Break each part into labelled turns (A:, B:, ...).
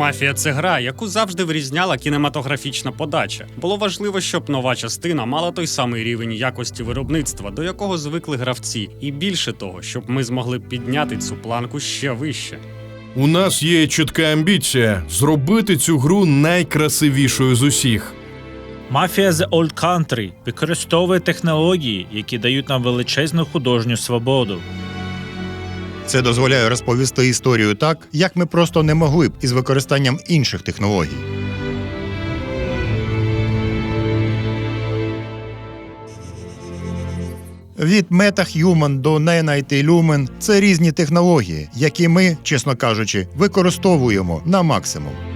A: Мафія це гра, яку завжди вирізняла кінематографічна подача. Було важливо, щоб нова частина мала той самий рівень якості виробництва, до якого звикли гравці, і більше того, щоб ми змогли підняти цю планку ще вище.
B: У нас є чітка амбіція зробити цю гру найкрасивішою з усіх.
C: Мафія The Old Country використовує технології, які дають нам величезну художню свободу.
D: Це дозволяє розповісти історію так, як ми просто не могли б із використанням інших технологій. Від MetaHuman до Nanite Lumen – це різні технології, які ми, чесно кажучи, використовуємо на максимум.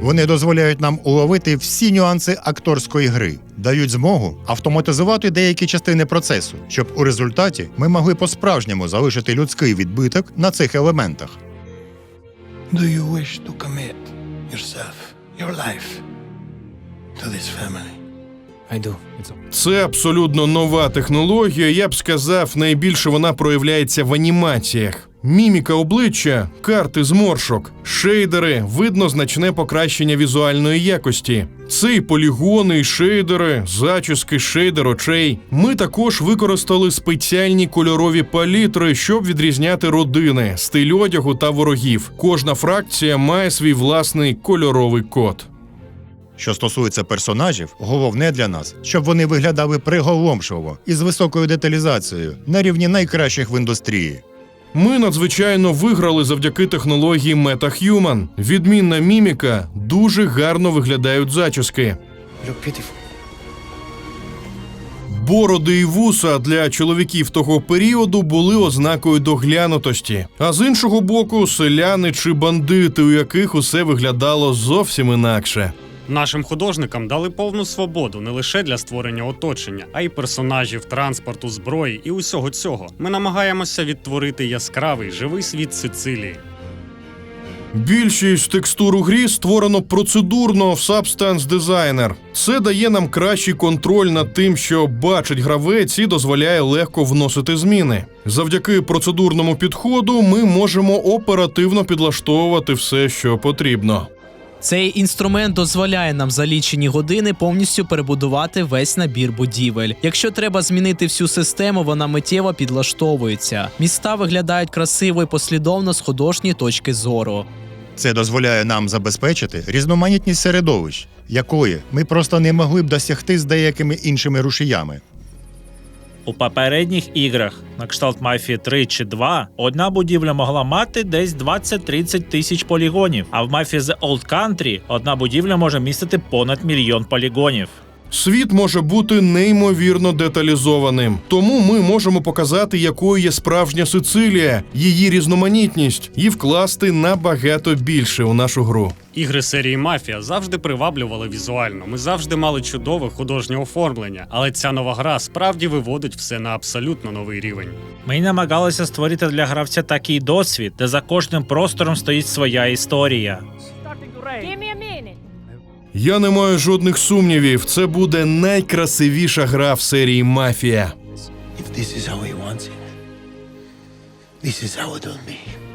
D: Вони дозволяють нам уловити всі нюанси акторської гри, дають змогу автоматизувати деякі частини процесу, щоб у результаті ми могли по-справжньому залишити людський відбиток на цих елементах.
E: Do you wish to commit yourself, your life, to this family?
F: I do. It's
B: Це абсолютно нова технологія. Я б сказав, найбільше вона проявляється в анімаціях. Міміка обличчя, карти зморшок, шейдери, видно значне покращення візуальної якості. Це і полігони, і шейдери, зачіски, шейдер очей. Ми також використали спеціальні кольорові палітри, щоб відрізняти родини, стиль одягу та ворогів. Кожна фракція має свій власний кольоровий код.
D: Що стосується персонажів, головне для нас, щоб вони виглядали приголомшливо і з високою деталізацією на рівні найкращих в індустрії.
B: Ми надзвичайно виграли завдяки технології MetaHuman. Відмінна міміка, дуже гарно виглядають зачіски. Бороди і вуса для чоловіків того періоду були ознакою доглянутості. А з іншого боку, селяни чи бандити, у яких усе виглядало зовсім інакше.
A: Нашим художникам дали повну свободу не лише для створення оточення, а й персонажів, транспорту, зброї і усього цього. Ми намагаємося відтворити яскравий живий світ Сицилії.
B: Більшість текстур у грі створено процедурно в Substance Designer. Це дає нам кращий контроль над тим, що бачить гравець і дозволяє легко вносити зміни. Завдяки процедурному підходу ми можемо оперативно підлаштовувати все, що потрібно.
G: Цей інструмент дозволяє нам за лічені години повністю перебудувати весь набір будівель. Якщо треба змінити всю систему, вона миттєво підлаштовується. Міста виглядають красиво і послідовно з художньої точки зору.
D: Це дозволяє нам забезпечити різноманітність середовищ, якої ми просто не могли б досягти з деякими іншими рушіями.
C: У попередніх іграх на кшталт Мафії 3 чи 2 одна будівля могла мати десь 20-30 тисяч полігонів, а в Мафії The Old Country одна будівля може містити понад мільйон полігонів.
B: Світ може бути неймовірно деталізованим, тому ми можемо показати, якою є справжня Сицилія, її різноманітність і вкласти набагато більше у нашу гру.
A: Ігри серії Мафія завжди приваблювали візуально. Ми завжди мали чудове художнє оформлення, але ця нова гра справді виводить все на абсолютно новий рівень.
C: Ми намагалися створити для гравця такий досвід, де за кожним простором стоїть своя історія.
B: Я не маю жодних сумнівів. Це буде найкрасивіша гра в серії Мафія.
E: If this is how he wants it, this is how it be.